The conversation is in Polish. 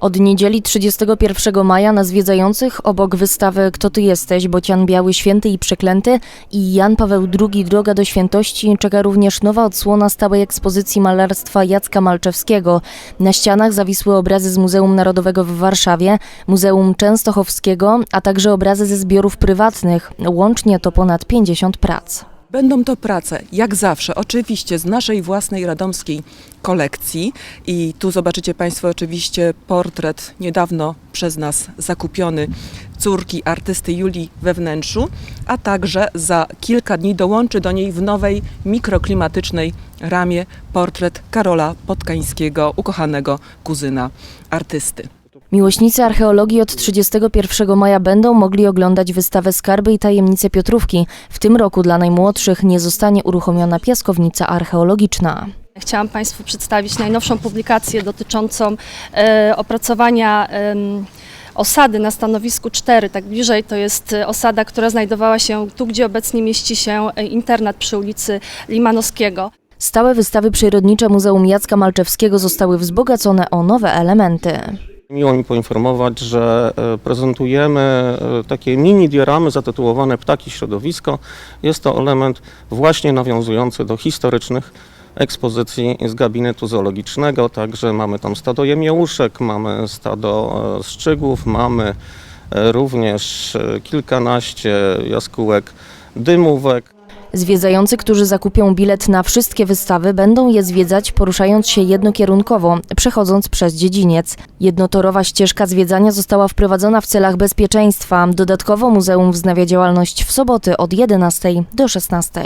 Od niedzieli 31 maja na zwiedzających obok wystawy Kto ty jesteś, Bocian Biały Święty i Przeklęty i Jan Paweł II Droga do Świętości czeka również nowa odsłona stałej ekspozycji malarstwa Jacka Malczewskiego. Na ścianach zawisły obrazy z Muzeum Narodowego w Warszawie, Muzeum Częstochowskiego, a także obrazy ze zbiorów prywatnych. Łącznie to ponad 50 prac. Będą to prace, jak zawsze, oczywiście z naszej własnej radomskiej kolekcji. I tu zobaczycie Państwo oczywiście portret niedawno przez nas zakupiony córki artysty Julii we wnętrzu, a także za kilka dni dołączy do niej w nowej mikroklimatycznej ramie portret Karola Podkańskiego, ukochanego kuzyna artysty. Miłośnicy archeologii od 31 maja będą mogli oglądać wystawę Skarby i tajemnice Piotrówki. W tym roku dla najmłodszych nie zostanie uruchomiona piaskownica archeologiczna. Chciałam Państwu przedstawić najnowszą publikację dotyczącą e, opracowania em, osady na stanowisku 4. Tak bliżej to jest e, osada, która znajdowała się tu, gdzie obecnie mieści się e, internat przy ulicy Limanowskiego. Stałe wystawy przyrodnicze Muzeum Jacka Malczewskiego zostały wzbogacone o nowe elementy. Miło mi poinformować, że e, prezentujemy e, takie mini dioramy zatytułowane Ptaki Środowisko. Jest to element właśnie nawiązujący do historycznych ekspozycji z gabinetu zoologicznego, także mamy tam stado jemiołuszek, mamy stado e, szczygów, mamy również kilkanaście jaskółek dymówek. Zwiedzający, którzy zakupią bilet na wszystkie wystawy, będą je zwiedzać poruszając się jednokierunkowo, przechodząc przez dziedziniec. Jednotorowa ścieżka zwiedzania została wprowadzona w celach bezpieczeństwa. Dodatkowo muzeum wznawia działalność w soboty od 11 do 16.